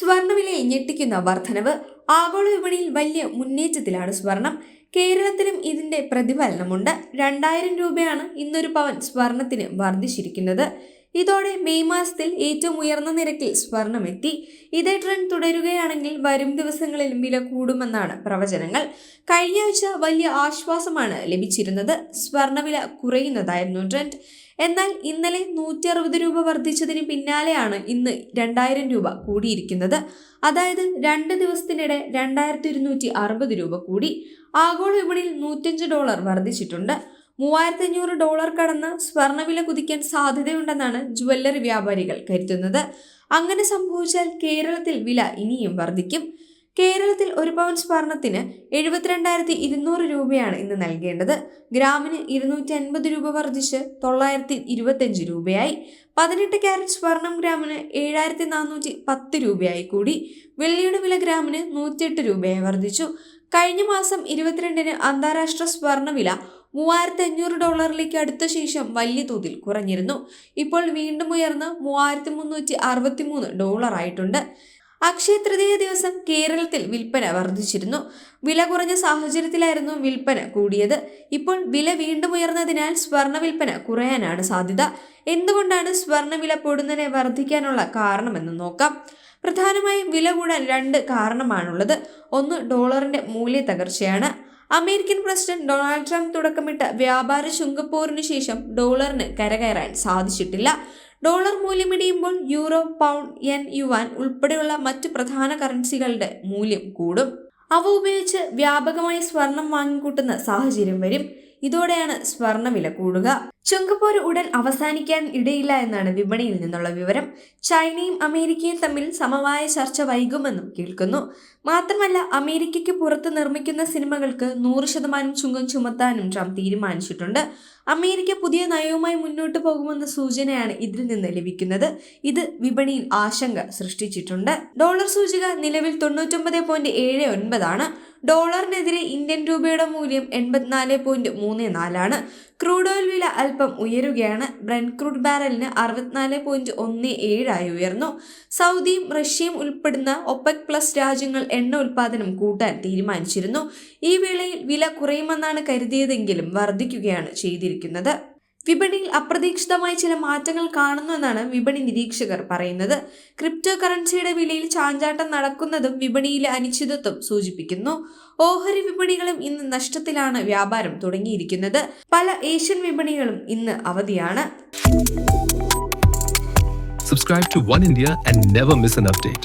സ്വർണവിലയിൽ ഞെട്ടിക്കുന്ന വർധനവ് ആഗോള വിപണിയിൽ വലിയ മുന്നേറ്റത്തിലാണ് സ്വർണം. കേരളത്തിലും ഇതിന്റെ പ്രതിഫലനമുണ്ട്. രണ്ടായിരം രൂപയാണ് ഇന്നൊരു പവൻ സ്വർണത്തിന് വർദ്ധിച്ചിരിക്കുന്നത്. ഇതോടെ മെയ് മാസത്തിൽ ഏറ്റവും ഉയർന്ന നിരക്കിൽ സ്വർണമെത്തി. ഇതേ ട്രെൻഡ് തുടരുകയാണെങ്കിൽ വരും ദിവസങ്ങളിൽ വില കൂടുമെന്നാണ് പ്രവചനങ്ങൾ. കഴിഞ്ഞ ആഴ്ച വലിയ ആശ്വാസമാണ് ലഭിച്ചിരുന്നത്. സ്വർണവില കുറയുന്നതായിരുന്നു ട്രെൻഡ് എന്നാൽ ഇന്നലെ നൂറ്റി അറുപത് രൂപ വർദ്ധിച്ചതിന് പിന്നാലെയാണ് ഇന്ന് രണ്ടായിരം രൂപ കൂടിയിരിക്കുന്നത്. അതായത് രണ്ട് ദിവസത്തിനിടെ രണ്ടായിരത്തി ഇരുന്നൂറ്റി അറുപത് രൂപ കൂടി. ആഗോള വിപണിയിൽ നൂറ്റഞ്ച് ഡോളർ വർദ്ധിച്ചിട്ടുണ്ട്. മൂവായിരത്തി അഞ്ഞൂറ് ഡോളർ കടന്ന് സ്വർണവില കുതിക്കാൻ സാധ്യതയുണ്ടെന്നാണ് ജുവല്ലറി വ്യാപാരികൾ കരുതുന്നത്. അങ്ങനെ സംഭവിച്ചാൽ കേരളത്തിൽ വില ഇനിയും വർദ്ധിക്കും. കേരളത്തിൽ ഒരു പവൻ സ്വർണത്തിന് എഴുപത്തിരണ്ടായിരത്തി ഇരുന്നൂറ് രൂപയാണ് ഇന്ന് നൽകേണ്ടത്. ഗ്രാമിന് ഇരുന്നൂറ്റി അൻപത് രൂപ വർദ്ധിച്ച് തൊള്ളായിരത്തി ഇരുപത്തഞ്ച് രൂപയായി. പതിനെട്ട് ക്യാരറ്റ് സ്വർണം ഗ്രാമിന് ഏഴായിരത്തി നാനൂറ്റി പത്ത് രൂപയായി കൂടി. വെള്ളിയുടെ വില ഗ്രാമിന് നൂറ്റിയെട്ട് രൂപയായി വർദ്ധിച്ചു. കഴിഞ്ഞ മാസം ഇരുപത്തിരണ്ടിന് അന്താരാഷ്ട്ര സ്വർണവില മൂവായിരത്തി അഞ്ഞൂറ് ഡോളറിലേക്ക് അടുത്ത ശേഷം വലിയ തോതിൽ കുറഞ്ഞിരുന്നു. ഇപ്പോൾ വീണ്ടും ഉയർന്ന് മൂവായിരത്തി മുന്നൂറ്റി അറുപത്തി മൂന്ന് ഡോളർ ആയിട്ടുണ്ട് അക്ഷയ തൃതീയ ദിവസം കേരളത്തിൽ വിൽപ്പന വർദ്ധിച്ചിരുന്നു. വില കുറഞ്ഞ സാഹചര്യത്തിലായിരുന്നു വിൽപ്പന കൂടിയത്. ഇപ്പോൾ വില വീണ്ടും ഉയർന്നതിനാൽ സ്വർണ വിൽപ്പന കുറയാനാണ് സാധ്യത. എന്തുകൊണ്ടാണ് സ്വർണ വില പൊടുന്നതിനെ വർദ്ധിക്കാനുള്ള കാരണമെന്ന് നോക്കാം. പ്രധാനമായും വില കൂടാൻ രണ്ട് കാരണമാണുള്ളത്. ഒന്ന് ഡോളറിന്റെ മൂല്യ തകർച്ചയാണ് അമേരിക്കൻ പ്രസിഡന്റ് ഡൊണാൾഡ് ട്രംപ് തുടക്കമിട്ട വ്യാപാര ചുങ്കപ്പോരിന് ശേഷം ഡോളറിന് കരകയറാൻ സാധിച്ചിട്ടില്ല. ഡോളർ മൂല്യമിടിയുമ്പോൾ യൂറോ പൗണ്ട് യെൻ യുവാൻ ഉൾപ്പെടെയുള്ള മറ്റ് പ്രധാന കറൻസികളുടെ മൂല്യം കൂടും. അവ ഉപയോഗിച്ച് വ്യാപകമായി സ്വർണം വാങ്ങിക്കൂട്ടുന്ന സാഹചര്യം വരും. ഇതോടെയാണ് സ്വർണവില കൂടുക. ചുങ്കപ്പോര് ഉടൻ അവസാനിക്കാൻ ഇടയില്ല എന്നാണ് വിപണിയിൽ നിന്നുള്ള വിവരം. ചൈനയും അമേരിക്കയും തമ്മിൽ സമവായ ചർച്ച വൈകുമെന്നും കേൾക്കുന്നു. മാത്രമല്ല അമേരിക്കയ്ക്ക് പുറത്ത് നിർമ്മിക്കുന്ന സിനിമകൾക്ക് നൂറ് ശതമാനം ചുങ്കം ചുമത്താനും ട്രംപ് തീരുമാനിച്ചിട്ടുണ്ട്. അമേരിക്ക പുതിയ നയവുമായി മുന്നോട്ട് പോകുമെന്ന സൂചനയാണ് ഇതിൽ നിന്ന് ലഭിക്കുന്നത്. ഇത് വിപണിയിൽ ആശങ്ക സൃഷ്ടിച്ചിട്ടുണ്ട്. ഡോളർ സൂചിക നിലവിൽ തൊണ്ണൂറ്റൊമ്പത് പോയിന്റ് ഏഴ് ഒൻപതാണ് ഡോളറിനെതിരെ ഇന്ത്യൻ രൂപയുടെ മൂല്യം എൺപത്തിനാല് പോയിന്റ് മൂന്ന് നാലാണ് ക്രൂഡ് ഓയിൽ വില അല്പം ഉയരുകയാണ്. ബ്രന്റ് ക്രൂഡ് ബാരലിന് അറുപത്തിനാല് പോയിന്റ് ഒന്ന് ഏഴായി ഉയർന്നു. സൗദിയും റഷ്യയും ഉൾപ്പെടുന്ന ഒപ്പക് പ്ലസ് രാജ്യങ്ങൾ എണ്ണ ഉൽപ്പാദനം കൂട്ടാൻ തീരുമാനിച്ചിരുന്നു. ഈ വേളയിൽ വില കുറയുമെന്നാണ് കരുതിയതെങ്കിലും വർദ്ധിക്കുകയാണ് ചെയ്തിരിക്കുന്നത്. വിപണിയിൽ അപ്രതീക്ഷിതമായി ചില മാറ്റങ്ങൾ കാണുന്നു എന്നാണ് വിപണി നിരീക്ഷകർ പറയുന്നത്. ക്രിപ്റ്റോ കറൻസിയുടെ വിലയിൽ ചാഞ്ചാട്ടം നടക്കുന്നതും വിപണിയിലെ അനിശ്ചിതത്വം സൂചിപ്പിക്കുന്നു. ഓഹരി വിപണികളും ഇന്ന് നഷ്ടത്തിലാണ് വ്യാപാരം തുടങ്ങിയിരിക്കുന്നത്. പല ഏഷ്യൻ വിപണികളും ഇന്ന് അവധിയാണ്. Subscribe to One India and never miss an update.